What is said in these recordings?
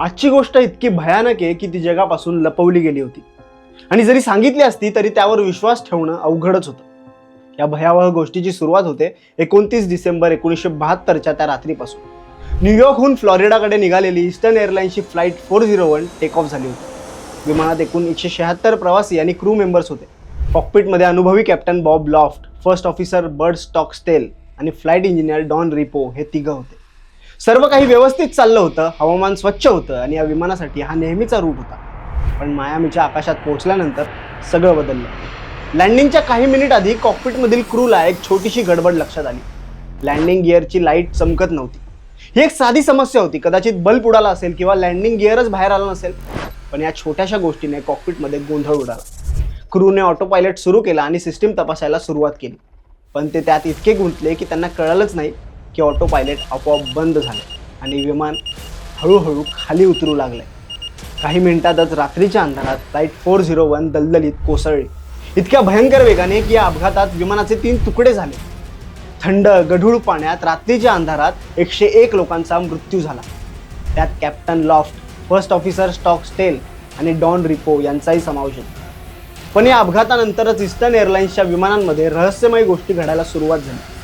आजची गोष्ट इतकी भयानक आहे की ती जगापासून लपवली गेली होती. आणि जरी सांगितली असती तरी त्यावर विश्वास ठेवणं अवघडच होतं. या भयावह गोष्टीची सुरुवात होते एकोणतीस डिसेंबर एकोणीसशे बहात्तरच्या त्या रात्रीपासून. न्यूयॉर्कहून फ्लॉरिडाकडे निघालेली eastern एअरलाईन्सची flight four zero one take off झाली होती. विमानात एकूण एकशे शहात्तर प्रवासी आणि क्रू मेंबर्स होते. कॉकपिटमध्ये अनुभवी captain Bob Loft first officer Bert Stockstill आणि फ्लाईट इंजिनियर डॉन रिपो हे तिघं होते. सर्व काही व्यवस्थित चाललं होतं हवामान स्वच्छ होतं आणि या विमानासाठी हा नेहमीचा रूट होता. पण मायामीच्या आकाशात पोहोचल्यानंतर सगळं बदललं. लँडिंगच्या काही मिनिट आधी कॉकपिटमधील क्रूला एक छोटीशी गडबड लक्षात आली. लँडिंग गिअरची लाइट चमकत नव्हती. ही एक साधी समस्या होती. कदाचित बल्ब उडाला असेल किंवा लँडिंग गिअरच बाहेर आला नसेल. पण या छोट्याशा गोष्टीने कॉकपिटमध्ये गोंधळ उडाला. क्रूने ऑटो पायलट सुरू केला आणि सिस्टीम तपासायला सुरुवात केली. पण ते त्यात इतके गुंतले की त्यांना कळलंच नाही की ऑटो पायलट आपोआप बंद झाले आणि विमान हळूहळू खाली उतरू लागले. काही मिनिटातच रात्रीच्या अंधारात फ्लाईट फोर झिरो वन दलदलीत कोसळली. इतक्या भयंकर वेगाने की या अपघातात विमानाचे तीन तुकडे झाले. थंड गढूळ पाण्यात रात्रीच्या अंधारात एकशे एक लोकांचा मृत्यू झाला. त्यात captain Loft first officer Stockstill आणि डॉन रिपो यांचाही समावेश होता. पण या अपघातानंतरच इस्टर्न एअरलाइन्सच्या विमानांमध्ये रहस्यमय गोष्टी घडायला सुरुवात झाली.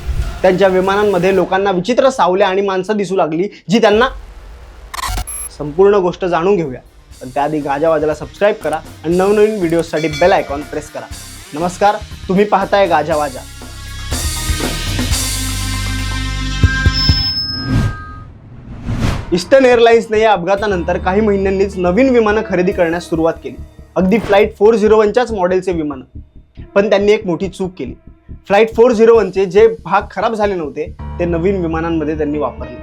त्यांच्या विमानांमध्ये लोकांना विचित्र सावल्या आणि माणसं दिसू लागली जी त्यांना संपूर्ण गोष्ट जाणून घेऊया. पण त्याआधी गाजावाजाला सबस्क्राईब करा आणि नवनवीन व्हिडिओसाठी बेल आयकॉन प्रेस करा. नमस्कार तुम्ही पाहताय गाजावाजा. ईस्टर्न एअरलाइन्सने या अपघातानंतर काही महिन्यांनीच नवीन विमानं खरेदी करण्यास सुरुवात केली. अगदी फ्लाईट फोर झिरो वनच्याच मॉडेलचे विमानं. पण त्यांनी एक मोठी चूक केली. फ्लाईट फोर झिरो वनचे जे भाग खराब झाले नव्हते ते नवीन विमानांमध्ये त्यांनी वापरले.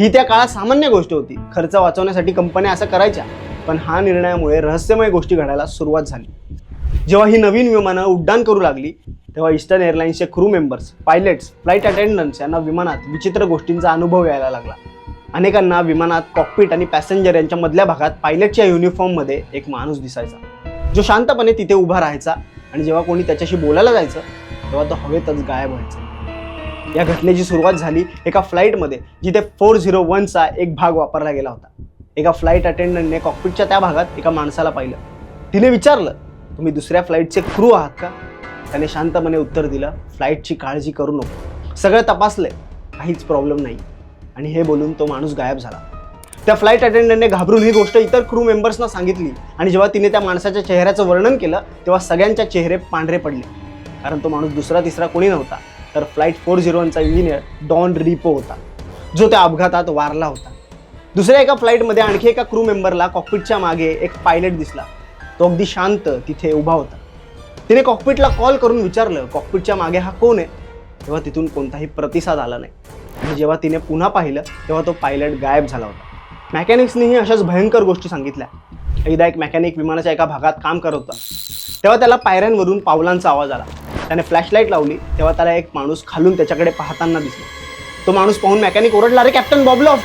ही त्या काळात सामान्य गोष्ट होती. खर्च वाचवण्यासाठी कंपन्या असं करायच्या पण हा निर्णयामुळे रहस्यमय गोष्टी घडायला सुरुवात झाली. जेव्हा ही नवीन विमानं उड्डाण करू लागली तेव्हा Eastern एअरलाईन्सचे crew members pilots flight attendants यांना विमानात विचित्र गोष्टींचा अनुभव यायला लागला. अनेकांना विमानात कॉकपीट आणि पॅसेंजर यांच्या मधल्या भागात पायलटच्या युनिफॉर्ममध्ये एक माणूस दिसायचा. जो शांतपणे तिथे उभा राहायचा आणि जेव्हा कोणी त्याच्याशी बोलायला जायचं तेव्हा तो हवेतच गायब व्हायचा. या घटनेची सुरुवात झाली एका फ्लाईटमध्ये जिथे फोर झिरो वनचा एक भाग वापरला गेला होता. एका फ्लाईट अटेंडंटने कॉकपिटच्या त्या भागात एका माणसाला पाहिलं. तिने विचारलं तुम्ही दुसऱ्या फ्लाईटचे क्रू आहात का? त्याने शांतपणे उत्तर दिलं फ्लाईटची काळजी करू नको. सगळं तपासलंय काहीच प्रॉब्लेम नाही. आणि हे बोलून तो माणूस गायब झाला. त्या फ्लाईट अटेंडंटने घाबरून ही गोष्ट इतर क्रू मेंबर्सना सांगितली. आणि जेव्हा तिने त्या माणसाच्या चेहऱ्याचं वर्णन केलं तेव्हा सगळ्यांच्या चेहरे पांढरे पडले. कारण तो माणूस दुसरा तिसरा कोणी नव्हता. तर फ्लाईट फोर झिरो वनचा इंजिनियर डॉन रिपो होता. जो त्या अपघातात वारला होता. दुसऱ्या एका फ्लाईटमध्ये आणखी एका क्रू मेंबरला कॉकपिटच्या मागे एक पायलट दिसला. तो अगदी शांत तिथे उभा होता. तिने कॉकपिटला कॉल करून विचारलं कॉकपिटच्या मागे हा कोण आहे? तेव्हा तिथून कोणताही प्रतिसाद आला नाही. आणि जेव्हा तिने पुन्हा पाहिलं तेव्हा तो पायलट गायब झाला होता. मॅकॅनिक्सनीही अशाच भयंकर गोष्टी सांगितल्या. एकदा एक मॅकॅनिक विमानाच्या एका भागात काम करत होता. तेव्हा त्याला पायऱ्यांवरून पावलांचा आवाज आला. त्याने फ्लॅशलाईट लावली तेव्हा त्याला एक माणूस खालून त्याच्याकडे पाहताना दिसला. तो माणूस पाहून मॅकॅनिक ओरडला रे कॅप्टन बॉबलॉफ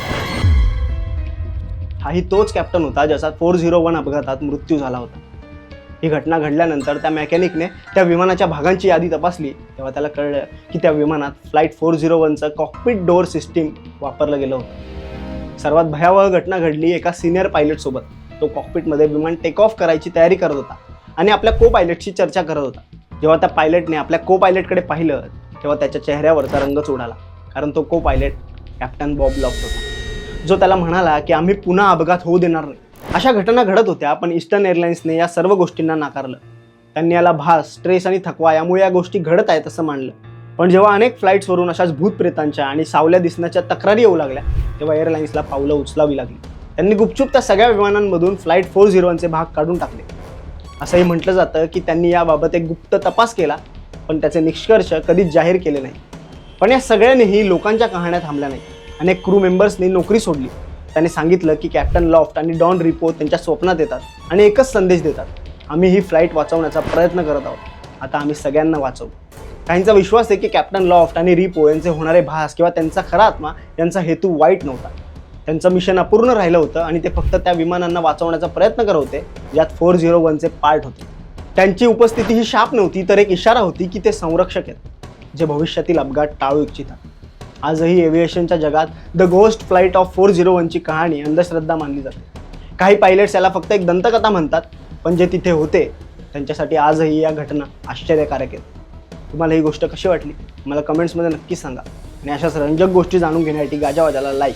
हाही तोच कॅप्टन होता ज्याचा फोर झिरो वन अपघातात मृत्यू झाला होता. ही घटना घडल्यानंतर त्या मेकॅनिकने त्या विमानाच्या भागांची यादी तपासली. तेव्हा त्याला कळलं की त्या विमानात फ्लाईट फोर झिरो वनचं कॉकपिट डोअर सिस्टीम वापरलं गेलं होतं. सर्वात भयावह घटना घडली एका सिनियर पायलटसोबत तो कॉकपिटमध्ये विमान टेक ऑफ करायची तयारी करत होता आणि आपल्या को पायलटशी चर्चा करत होता. जेव्हा त्या पायलटने आपल्या को पायलटकडे पाहिलं तेव्हा त्याच्या चेहऱ्यावरचा रंगच उडाला कारण तो को पायलट कॅप्टन बॉब लॉफ्ट होता. जो त्याला म्हणाला की आम्ही पुन्हा अपघात होऊ देणार नाही. अशा घटना घडत होत्या पण ईस्टर्न एअरलाईन्सने या सर्व गोष्टींना नाकारलं. त्यांनी याला भास स्ट्रेस आणि थकवा यामुळे या गोष्टी घडत आहेत असं मानलं. पण जेव्हा अनेक फ्लाईट्सवरून अशाच भूतप्रेतांच्या आणि सावल्या दिसण्याच्या तक्रारी येऊ लागल्या तेव्हा एअरलाईन्सला पावलं उचलावी लागली. त्यांनी गुपचूप त्या सगळ्या विमानांमधून फ्लाईट फोर झिरोचे भाग काढून टाकले. असंही म्हटलं जातं की त्यांनी याबाबत एक गुप्त तपास केला पण त्याचे निष्कर्ष कधीच जाहीर केले नाही. पण या सगळ्यांनीही लोकांच्या कहाण्या थांबल्या नाही अनेक क्रू मेंबर्सनी नोकरी सोडली. त्याने सांगितलं की कॅप्टन लॉफ्ट आणि डॉन रिपो त्यांच्या स्वप्नात येतात आणि एकच संदेश देतात. आम्ही ही फ्लाईट वाचवण्याचा प्रयत्न करत आहोत. आता आम्ही सगळ्यांना वाचवू. काहींचा विश्वास आहे की कॅप्टन लॉफ्ट आणि रिपो यांचे होणारे भास किंवा त्यांचा खरा आत्मा यांचा हेतू वाईट नव्हता. त्यांचं मिशन अपूर्ण राहिलं होतं आणि ते फक्त त्या विमानांना वाचवण्याचा प्रयत्न करत होते ज्यात फोर झिरो वनचे पार्ट होते. त्यांची उपस्थिती ही शाप नव्हती तर एक इशारा होती की ते संरक्षक आहेत जे भविष्यातील अपघात टाळू इच्छितात. आजही एव्हिएशनच्या जगात the ghost flight of four zero वनची कहाणी अंधश्रद्धा मानली जाते. काही पायलट्स याला फक्त एक दंतकथा म्हणतात पण जे तिथे होते त्यांच्यासाठी आजही या घटना आश्चर्यकारक आहेत. तुम्हाला ही गोष्ट कशी वाटली? मला कमेंट्समध्ये नक्की सांगा. आणि अशाच रंजक गोष्टी जाणून घेण्यासाठी गाजावाजाला लाईक